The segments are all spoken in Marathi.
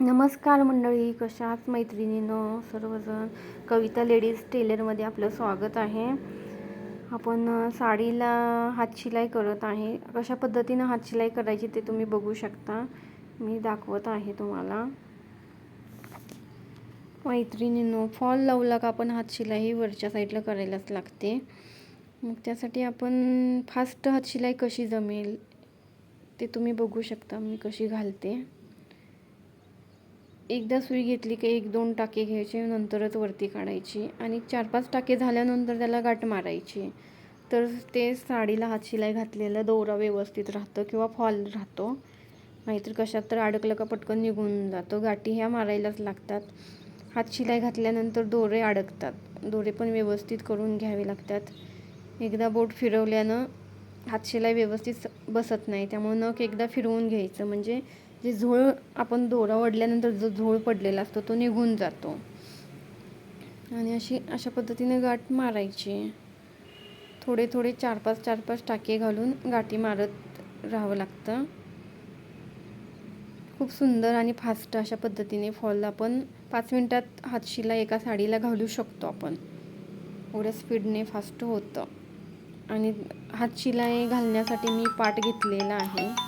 नमस्कार मंडळी कशाच मैत्रिणीनं? सर्वजण कविता लेडीज टेलरमध्ये आपलं स्वागत आहे. आपण साडीला हातशिलाई करत आहे. कशा पद्धतीनं हातशिलाई करायची ते तुम्ही बघू शकता. मी दाखवत आहे तुम्हाला. मैत्रिणीनं फॉल लावला का आपण हातशिलाई वरच्या साईडला करायलाच लागते. मग त्यासाठी आपण फास्ट हातशिलाई कशी जमेल ते तुम्ही बघू शकता. मी कशी घालते. एकदा सुई घेतली की एक दोन टाके घ्यायचे नंतरच वरती काढायची आणि चार पाच टाके झाल्यानंतर त्याला गाठ मारायची. तर ते साडीला हातशिलाई घातलेला दोरा व्यवस्थित राहतं किंवा फॉल राहतो. नाहीतर कशात तर अडकलं का पटकन निघून जातो. गाठी ह्या मारायलाच लागतात. हातशिलाई घातल्यानंतर दोरे अडकतात. दोरे पण व्यवस्थित करून घ्यावे लागतात. एकदा बोट फिरवल्यानं हातशिलाई व्यवस्थित बसत नाही त्यामुळे नख एकदा फिरवून घ्यायचं. म्हणजे जे झोळ आपण दोरा ओढल्यानंतर जो झोळ पडलेला असतो तो निघून जातो. आणि अशी अशा पद्धतीने गाठ मारायची. थोडे थोडे चार पाच चार पाच टाके घालून गाठी मारत राहावं लागतं. खूप सुंदर आणि फास्ट अशा पद्धतीने फॉल आपण पाच मिनटात हातशीला एका साडीला घालू शकतो आपण. एवढ्या स्पीडने फास्ट होतं. आणि हातशिलाई घालण्यासाठी मी पाट घेतलेला आहे.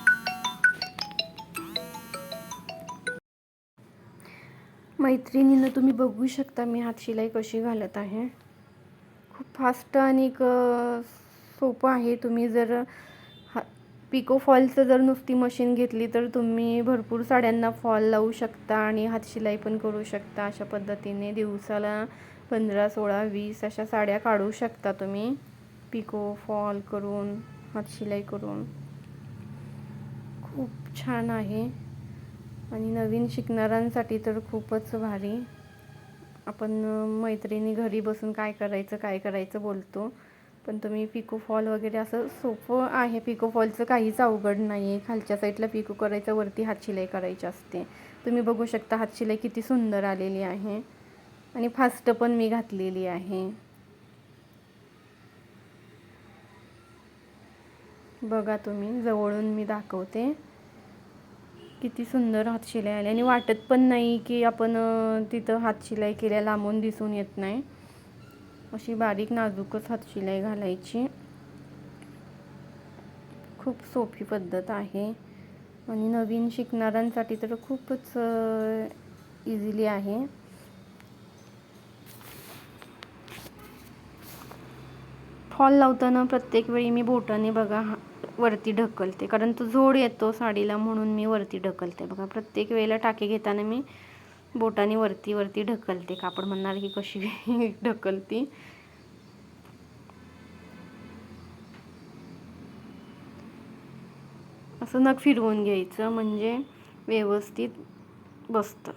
मैत्रिणीनं तुम्ही बघू शकता मी हातशिलाई कशी घालत आहे. खूप फास्ट आणि क सोपं आहे. तुम्ही जर हा पिको फॉलचं जर नुसती मशीन घेतली तर तुम्ही भरपूर साड्यांना फॉल लावू शकता आणि हातशिलाई पण करू शकता. अशा पद्धतीने दिवसाला पंधरा सोळा वीस अशा साड्या काढू शकता तुम्ही. पिको फॉल करून हातशिलाई करून. खूप छान आहे. आणि नवीन शिकणाऱ्यांसाठी तर खूपच भारी. आपण मैत्रिणी घरी बसून काय करायचं काय करायचं बोलतो. पण तुम्ही पिको फॉल वगैरे असं सोपं आहे. पिको फॉलचं काहीच अवघड नाही आहे खालच्या साईडला पिको करायचं वरती हातशिलाई करायची असते. तुम्ही बघू शकता हातशिलाई किती सुंदर आलेली आहे. आणि फास्ट पण मी घातलेली आहे. बघा तुम्ही जवळून मी दाखवते. किती सुंदर हातशिलाई आली. आणि वाटत पण नाही की आपण तिथं हातशिलाई केल्या लांबून दिसून येत नाही. अशी बारीक नाजूकच हातशिलाई घालायची. खूप सोपी पद्धत आहे. आणि नवीन शिकणाऱ्यांसाठी तर खूपच इझिली आहे. फॉल लावताना प्रत्येक वेळी मी बोटाने बघा हा- वरती ढकलते. कारण तो जोड येतो साडीला म्हणून मी वरती ढकलते. बघा प्रत्येक वेळेला टाके घेताना मी बोटाने वरती वरती ढकलते. कापड म्हणणार की कशी ढकलती. असं नग फिरवून घ्यायचं म्हणजे व्यवस्थित बसतं.